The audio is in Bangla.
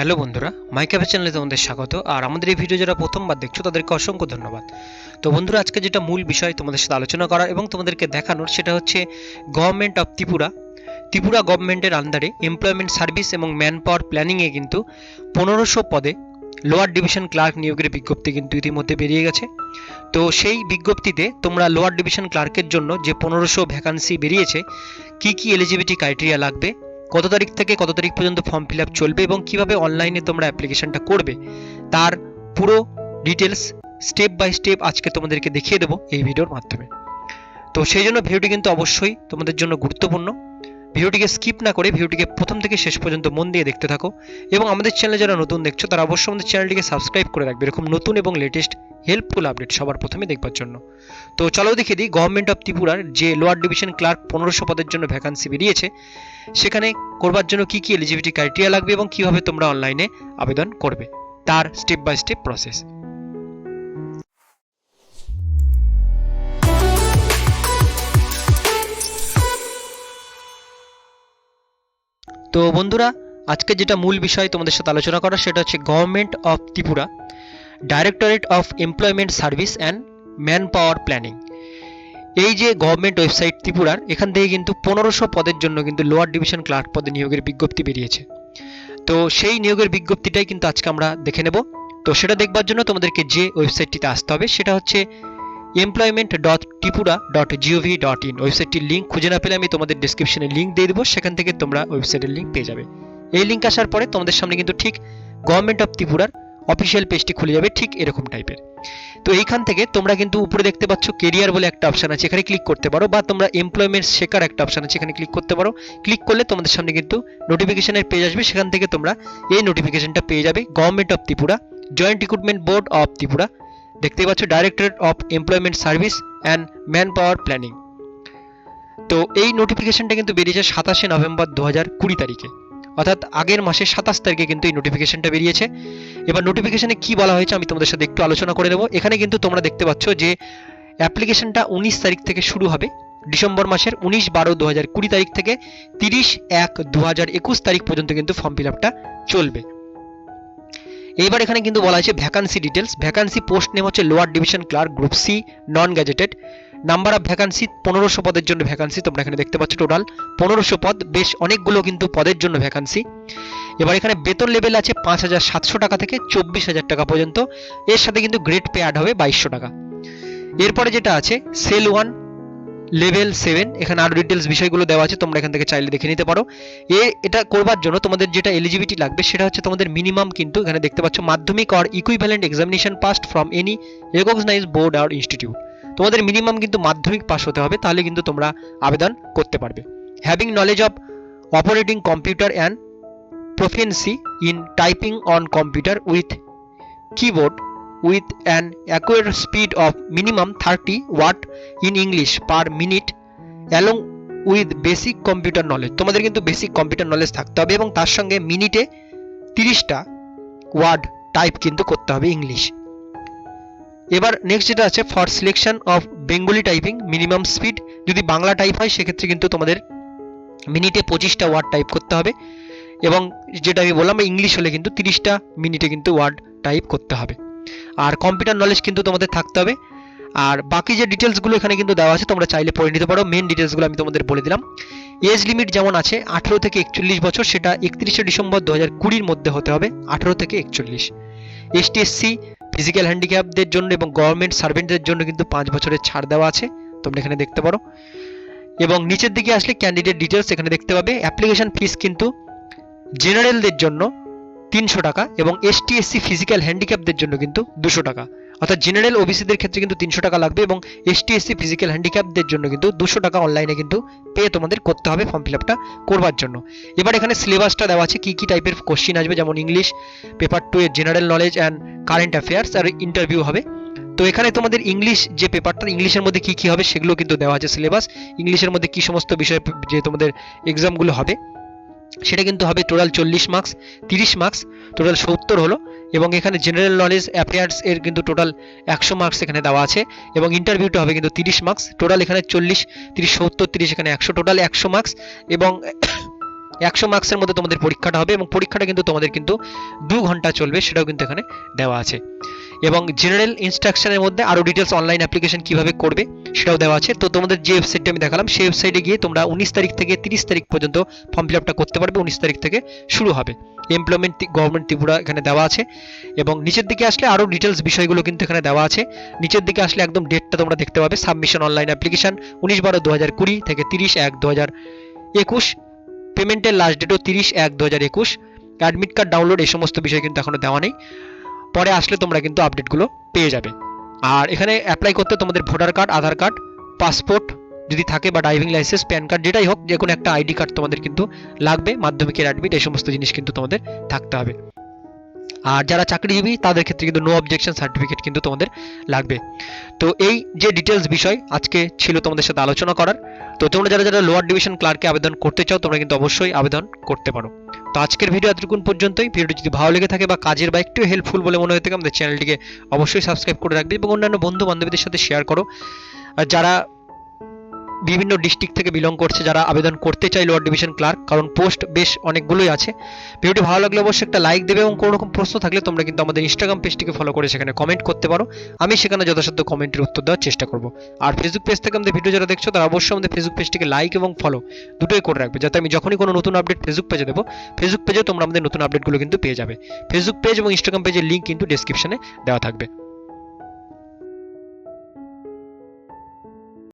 হ্যালো বন্ধুরা মাই ক্যাফে চ্যানেলে তোমাদের স্বাগত, আর আমাদের এই ভিডিও যারা প্রথমবার দেখছ, তাদেরকে অসংখ্য ধন্যবাদ। তো বন্ধুরা, আজকে যেটা মূল বিষয় তোমাদের সাথে আলোচনা করা এবং তোমাদেরকে দেখানোর, সেটা হচ্ছে গভর্নমেন্ট অফ ত্রিপুরা। ত্রিপুরা গভর্নমেন্টের আন্ডারে এমপ্লয়মেন্ট সার্ভিস এবং ম্যান পাওয়ার প্ল্যানিংয়ে কিন্তু পনেরোশো পদে লোয়ার ডিভিশন ক্লার্ক নিয়োগের বিজ্ঞপ্তি কিন্তু ইতিমধ্যে বেরিয়ে গেছে। তো সেই বিজ্ঞপ্তিতে তোমরা লোয়ার ডিভিশন ক্লার্কের জন্য যে পনেরোশো ভ্যাকান্সি বেরিয়েছে, কি কি এলিজিবিলিটি ক্রাইটেরিয়া লাগবে কত তারিখ থেকে কত তারিখ পর্যন্ত ফর্ম ফিল আপ চলবে এবং কীভাবে অনলাইনে তোমরা অ্যাপ্লিকেশনটা করবে, তার পুরো ডিটেলস স্টেপ বাই স্টেপ আজকে তোমাদেরকে দেখিয়ে দেবো এই ভিডিওর মাধ্যমে। তো সেই জন্য ভিডিওটি কিন্তু অবশ্যই তোমাদের জন্য গুরুত্বপূর্ণ। ভিডিওটিকে স্কিপ না করে ভিডিওটিকে প্রথম থেকে শেষ পর্যন্ত মন দিয়ে দেখতে থাকো এবং আমাদের চ্যানেলে যারা নতুন দেখছ, তারা অবশ্যই আমাদের চ্যানেলটিকে সাবস্ক্রাইব করে রাখবে। এরকম নতুন এবং লেটেস্ট হেল্পফুল আপডেট সবার প্রথমে দেখবার জন্য। তো চলো দেখে দিই গভর্নমেন্ট অফ ত্রিপুরার যে লোয়ার ডিভিশন ক্লার্ক পনেরোশো পদের জন্য ভ্যাকান্সি বেরিয়েছে, সেখানে করবার জন্য কি কি এলিজিবিলিটি ক্রাইটেরিয়া লাগবে এবং কীভাবে তোমরা অনলাইনে আবেদন করবে? তার স্টেপ বাই স্টেপ প্রসেস তো বন্ধুরা, আজকে যেটা মূল বিষয় তোমাদের সাথে আলোচনা করা, সেটা হচ্ছে government of Tripura directorate of employment service and man power planning এই যে গভর্নমেন্ট ওয়েবসাইট ত্রিপুরার, এখান থেকে কিন্তু পনেরোশো পদের জন্য কিন্তু লোয়ার ডিভিশন ক্লার্ক পদে নিয়োগের বিজ্ঞপ্তি বেরিয়েছে। তো সেই নিয়োগের বিজ্ঞপ্তিটাই কিন্তু আজকে আমরা দেখে নেব। তো সেটা দেখবার জন্য তোমাদেরকে যে ওয়েবসাইটটিতে আসতে হবে, সেটা হচ্ছে employment dot Tripura dot G O V dot in ওয়েবসাইটটির link খুঁজে না পেলে আমি তোমাদের ডিসক্রিপশনে লিঙ্ক দিয়ে দেবো, সেখান থেকে তোমরা ওয়েবসাইটের লিঙ্ক পেয়ে যাবে। এই লিঙ্ক আসার পরে তোমাদের সামনে কিন্তু ঠিক গভর্নমেন্ট অফ ত্রিপুরার অফিসিয়াল পেজটি খুলে যাবে, ঠিক এরকম টাইপের তো এইখান থেকে তোমরা কিন্তু উপরে দেখতে পাচ্ছ কেরিয়ার বলে একটা অপশন আছে, এখানে ক্লিক করতে পারো বা তোমরা এমপ্লয়মেন্ট শেখার একটা অপশন আছে, এখানে ক্লিক করতে পারো। ক্লিক করলে তোমাদের সামনে কিন্তু নোটিফিকেশনের পেজ আসবে, সেখান থেকে তোমরা এই নোটিফিকেশনটা পেয়ে যাবে government of Tripura joint recruitment board of Tripura দেখতে পাচ্ছ directorate of employment service and man power planning তো এই নোটিফিকেশনটা কিন্তু বেরিয়েছে সাতাশে নভেম্বর দু হাজার কুড়ি তারিখে। অর্থাৎ আগের মাসে সাতাশ তারিখে কিন্তু এই নোটিফিকেশনটা বেরিয়েছে। এবার নোটিফিকেশনে কি বলা হয়েছে আমি তোমাদের সাথে একটু আলোচনা করে নেব। এখানে কিন্তু তোমরা দেখতে পাচ্ছ যে অ্যাপ্লিকেশনটা উনিশ তারিখ থেকে শুরু হবে। ডিসেম্বর মাসের উনিশ বারো দু হাজার কুড়ি তারিখ থেকে তিরিশ এক দু হাজার একুশ তারিখ পর্যন্ত কিন্তু ফর্ম ফিল আপটা চলবে। এইবার এখানে কিন্তু বলা হয়েছে vacancy details vacancy post name হচ্ছে lower division clerk group C non gazetted number of vacancy পনেরোশো পদের জন্য ভ্যাকান্সি তোমরা এখানে দেখতে পাচ্ছ টোটাল পনেরোশো পদ, বেশ অনেকগুলো কিন্তু পদের জন্য ভ্যাকান্সি এবার এখানে বেতন লেভেল আছে পাঁচ হাজার সাতশো টাকা থেকে চব্বিশ হাজার টাকা পর্যন্ত। এর সাথে কিন্তু গ্রেড পে অ্যাড হবে বাইশশো টাকা। এরপরে যেটা আছে সেল ওয়ান লেভেল সেভেন এখানে আরও ডিটেলস বিষয়গুলো দেওয়া আছে, তোমরা এখান থেকে চাইলে দেখে নিতে পারো। এ, এটা করবার জন্য তোমাদের যেটা এলিজিবিলিটি লাগবে, সেটা হচ্ছে তোমাদের মিনিমাম কিন্তু এখানে দেখতে পাচ্ছ, মাধ্যমিক or equivalent examination passed from any recognize board R institute তোমাদের মিনিমাম কিন্তু মাধ্যমিক পাস হতে হবে, তাহলে কিন্তু তোমরা আবেদন করতে পারবে। Having knowledge of operating computer and proficiency in typing on computer with keyboard with an acquire speed of minimum thirty word in English per minute along with basic computer knowledge তোমাদের কিন্তু বেসিক কম্পিউটার নলেজ থাকতে হবে এবং তার সঙ্গে মিনিটে তিরিশটা ওয়ার্ড টাইপ কিন্তু করতে হবে ইংলিশ এবার নেক্সট যেটা আছে for selection of Bengali typing minimum speed যদি বাংলা টাইপ হয়, সেক্ষেত্রে কিন্তু তোমাদের মিনিটে পঁচিশটা ওয়ার্ড টাইপ করতে হবে। এবং যেটা আমি বললাম ইংলিশ হলে কিন্তু তিরিশটা মিনিটে কিন্তু ওয়ার্ড টাইপ করতে হবে। আর কম্পিউটার নলেজ কিন্তু তোমাদের থাকতে হবে। আর বাকি যে ডিটেলসগুলো এখানে কিন্তু দেওয়া আছে, তোমরা চাইলে পড়ে নিতে পারো। মেন ডিটেলসগুলো আমি তোমাদের বলে দিলাম। এজ লিমিট যেমন আছে, আঠেরো থেকে একচল্লিশ বছর, সেটা একত্রিশে ডিসেম্বর দু হাজার কুড়ির মধ্যে হতে হবে, আঠেরো থেকে একচল্লিশ। এসটি এসসি ফিজিক্যাল হ্যান্ডিক্যাপদের জন্য এবং গভর্নমেন্ট সার্ভেন্টদের জন্য কিন্তু পাঁচ বছরের ছাড় দেওয়া আছে। তোমরা এখানে দেখতে পারো। এবং নিচের দিকে আসলে ক্যান্ডিডেট ডিটেলস এখানে দেখতে পাবে। অ্যাপ্লিকেশন ফিস কিন্তু জেনারেলদের জন্য তিনশো টাকা এবং এসটি এসসি ফিজিক্যাল হ্যান্ডিক্যাপদের জন্য কিন্তু দুশো টাকা। অর্থাৎ জেনারেল ওবিসিদের ক্ষেত্রে কিন্তু তিনশো টাকা লাগবে এবং এসটি এসসি ফিজিক্যাল হ্যান্ডিক্যাপদের জন্য কিন্তু দুশো টাকা অনলাইনে কিন্তু পে তোমাদের করতে হবে ফর্ম ফিল আপটা করবার জন্য। এবার এখানে সিলেবাসটা দেওয়া আছে, কী কী টাইপের কোশ্চিন আসবে, যেমন ইংলিশ পেপার টু এর general knowledge and current affairs R interview হবে। তো এখানে তোমাদের ইংলিশ যে পেপারটা ইংলিশের মধ্যে কি কি হবে সেগুলো কিন্তু দেওয়া আছে সিলেবাস ইংলিশের মধ্যে কি সমস্ত বিষয় যে তোমাদের এক্সামগুলো হবে, সেটা কিন্তু হবে টোটাল চল্লিশ মার্কস তিরিশ মার্কস টোটাল সত্তর হলো। এবং এখানে জেনারেল নলেজ অ্যাফেয়ার্স এর কিন্তু টোটাল একশো মার্কস এখানে দেওয়া আছে এবং ইন্টারভিউটা হবে কিন্তু তিরিশ মার্কস টোটাল এখানে চল্লিশ, তিরিশ, সত্তর, তিরিশ এখানে একশো টোটাল একশো মার্কস এবং একশো মার্কসের মধ্যে তোমাদের পরীক্ষাটা হবে এবং পরীক্ষাটা কিন্তু তোমাদের কিন্তু দু ঘণ্টা চলবে, সেটাও কিন্তু এখানে দেওয়া আছে। এবং জেনারেল ইনস্ট্রাকশনের মধ্যে আরও ডিটেলস অনলাইন অ্যাপ্লিকেশন কীভাবে করবে সেটাও দেওয়া আছে। তো তোমাদের যে ওয়েবসাইটটা আমি দেখালাম, সেই ওয়েবসাইটে গিয়ে তোমরা উনিশ তারিখ থেকে তিরিশ তারিখ পর্যন্ত ফর্ম ফিল আপটা করতে পারবে, উনিশ তারিখ থেকে শুরু হবে। এমপ্লয়মেন্ট গভর্নমেন্ট ত্রিপুরা এখানে দেওয়া আছে এবং নিচের দিকে আসলে আরও ডিটেলস বিষয়গুলো কিন্তু এখানে দেওয়া আছে। নিচের দিকে আসলে একদম ডেটটা তোমরা দেখতে পাবে সাবমিশন অনলাইন অ্যাপ্লিকেশন উনিশ বারো দু হাজার কুড়ি থেকে তিরিশ এক দু হাজার একুশ পেমেন্টের লাস্ট ডেটও তিরিশ এক দু হাজার একুশ। অ্যাডমিট কার্ড ডাউনলোড এই সমস্ত বিষয় কিন্তু এখনও দেওয়া নেই। পরে আসলে তোমরা কিন্তু আপডেটগুলো পেয়ে যাবে। আর এখানে অ্যাপ্লাই করতে তোমাদের voter card Aadhaar card passport যদি থাকে বা ড্রাইভিং লাইসেন্স প্যান কার্ড যেটাই হোক যে কোনো একটা আইডি কার্ড তোমাদের কিন্তু লাগবে, মাধ্যমিকের অ্যাডমিট এই সমস্ত জিনিস কিন্তু তোমাদের থাকতে হবে। আর যারা চাকরিজীবী, তাদের ক্ষেত্রে কিন্তু নো অবজেকশন সার্টিফিকেট কিন্তু তোমাদের লাগবে। তো এই যে ডিটেলস বিষয়, আজকে ছিল তোমাদের সাথে আলোচনা করার। তো তোমরা যারা যারা লোয়ার ডিভিশন ক্লার্কে আবেদন করতে চাও, তোমরা কিন্তু অবশ্যই আবেদন করতে পারো। তো আজকের ভিডিও এতটুকুন পর্যন্তই। ভিডিওটি যদি ভালো লেগে থাকে বা কাজের বা একটু হেল্পফুল বলে মনে হয়ে থাকে, আমাদের চ্যানেলটিকে অবশ্যই সাবস্ক্রাইব করে রাখবে এবং অন্যান্য বন্ধু বান্ধবীদের সাথে শেয়ার করো। আর যারা বিভিন্ন ডিস্ট্রিক্ট থেকে বিলং করছে যারা আবেদন করতে চায় লোয়ার ডিভিশন ক্লার্ক কারণ পোস্ট বেশ অনেকগুলোই আছে। ভিডিওটি ভালো লাগলে অবশ্যই একটা লাইক দেবে এবং কোনো রকম প্রশ্ন থাকলে তোমরা কিন্তু আমাদের ইনস্টাগ্রাম পেজটিকে ফলো করে সেখানে কমেন্ট করতে পারো। আমি সেখানে যথাসাধ্য কমেন্টের উত্তর দেওয়ার চেষ্টা করব। আর ফেসবুক পেজ থেকে আমাদের ভিডিও যারা দেখছ, তারা অবশ্যই আমাদের ফেসবুক পেজটিকে লাইক এবং ফলো দুটোই করে রাখবে, যাতে আমি যখনই কোনো নতুন আপডেট ফেসবুক পেজে দেবো ফেসবুক পেজে তোমরা আমাদের নতুন আপডেটগুলো কিন্তু পেয়ে যাবে। ফেসবুক পেজ এবং ইনস্টাগ্রাম পেজের লিঙ্ক কিন্তু ডেসক্রিপশনে দেওয়া থাকবে।